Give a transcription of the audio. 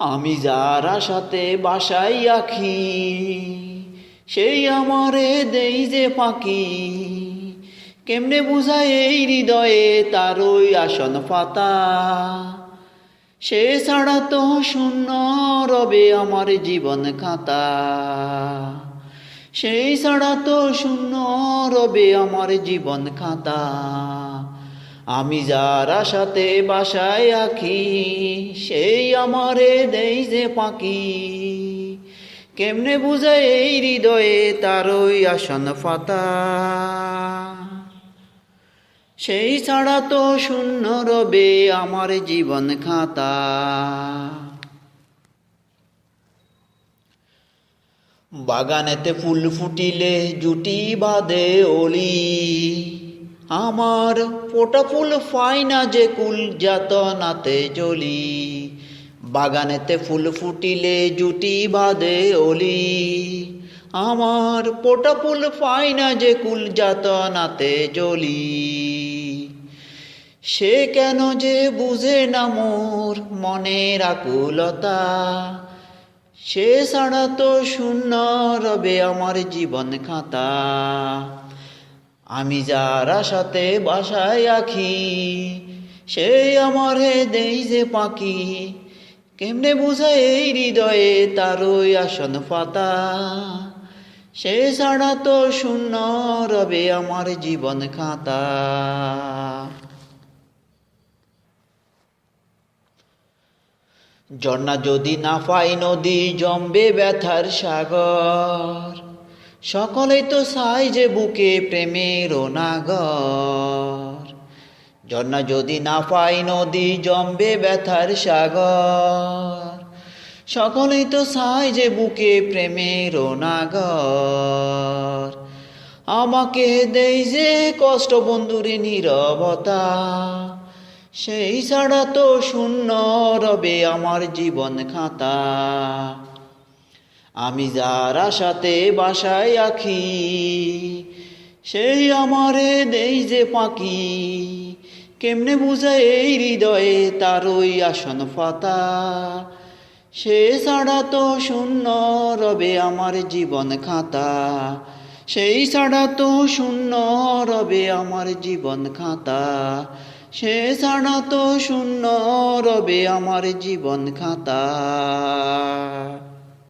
আমি যার আশাতে বাসাই আখি সেই আমারে দেই যে পাখি কেমনে বুঝায় এই হৃদয়ে তার ওই আসন পাতা সে ছাড়া তো শূন্য রবে আমার জীবন খাতা। সেই ছাড়া তো শূন্য রবে আমার জীবন খাতা। আমি যার আশাতে বাসায় আঁকি, সেই আমারে দেই যে পাখি কেমনে বুঝায় এই হৃদয়ে তার ওই আসন ফাতা? সেই ছাড়া তো শূন্য রবে আমার জীবন খাতা। বাগানেতে ফুল ফুটিলে জুটি বাঁধে অলি। আমার ফোটা ফুল পাই না যে কুল যাতনাতে চলি বাগানেতে ফুল ফুটিলে জুটি বাঁধে অলি। আমার পোটা ফুল পাই না যে কুল যাতনাতে চলি সে কেন যে বুঝে না মোর মনের আকুলতা। সে ছাড়া তো শূন্য রবে আমার জীবন খাতা। আমি যার সাথে বাসায় আখি সে হে দেই যে পাখি। কেমনে বুঝায় এই হৃদয়ে তার ওই আসন পাতা? সে ছাড়া তো শূন্য রবে আমার জীবন খাতা। ঝর্ণা যদি না পাই নদী জম্বে ব্যথার সাগর সকলেই তো সাই যে বুকে প্রেমের নাগর। ঝর্ণা যদি না পাই নদী জম্বে ব্যথার সাগর, সকলেই তো সাই যে বুকে প্রেমের নাগর। আমাকে দেই যে কষ্ট বন্ধুরে নীরবতা, সেই ছাড়া তো শূন্য রবে আমার জীবন খাতা। আমি যার আশাতে বাসায় আখি সেই আমারে দেই যে পাখি কেমনে বুঝায় এই হৃদয়ে তার ওই আসন পাতা সে ছাড়া তো শূন্য রবে আমার জীবন খাতা। সেই ছাড়া তো শূন্য রবে আমার জীবন খাতা। সে ছাড়া তো শূন্য রবে আমার জীবন খাতা।